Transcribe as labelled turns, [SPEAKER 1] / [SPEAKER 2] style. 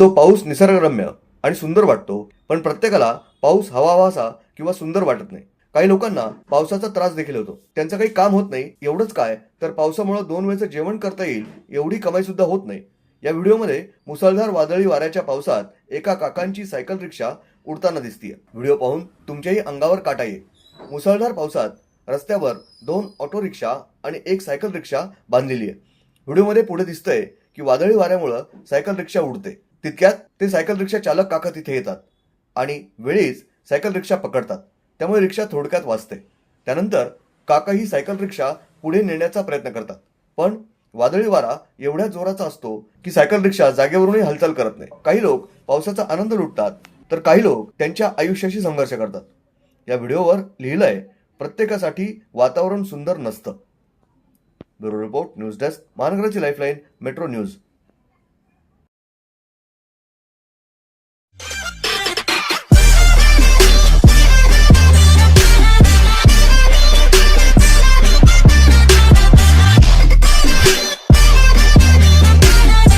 [SPEAKER 1] तो पाऊस निसर्गरम्य आणि सुंदर वाटतो पण प्रत्येकाला पाऊस हवा हवासा किंवा सुंदर वाटत नाही. काही लोकांना पावसाचा त्रास देखील होतो. त्यांचं काही काम होत नाही एवढंच काय तर पावसामुळे दोन वेळचं जेवण करता येईल एवढी कमाई सुद्धा होत नाही. या व्हिडिओमध्ये मुसळधार वादळी वाऱ्याच्या पावसात एका काकांची सायकल रिक्षा उडताना दिसतीये. व्हिडिओ पाहून तुमच्याही अंगावर काटा येईल. मुसळधार पावसात रस्त्यावर दोन ऑटो रिक्षा आणि एक सायकल रिक्षा बांधलेली आहे. व्हिडिओमध्ये पुढे दिसतंय की वादळी वाऱ्यामुळं सायकल रिक्षा उडते. तितक्यात ते सायकल रिक्षा चालक काका तिथे येतात आणि वेळीच सायकल रिक्षा पकडतात. त्यामुळे रिक्षा थोडक्यात वाचते. त्यानंतर काका ही सायकल रिक्षा पुढे नेण्याचा प्रयत्न करतात. पण वादळी वारा एवढ्या जोराचा असतो की सायकल रिक्षा जागेवरूनही हालचाल करत नाही. काही लोक पावसाचा आनंद लुटतात तर काही लोक त्यांच्या आयुष्याशी संघर्ष करतात. या व्हिडिओवर लिहिलंय प्रत्येकासाठी वातावरण सुंदर नसतं. ब्युरो रिपोर्ट न्यूज डेस्क महानगराची लाईफलाईन मेट्रो न्यूज.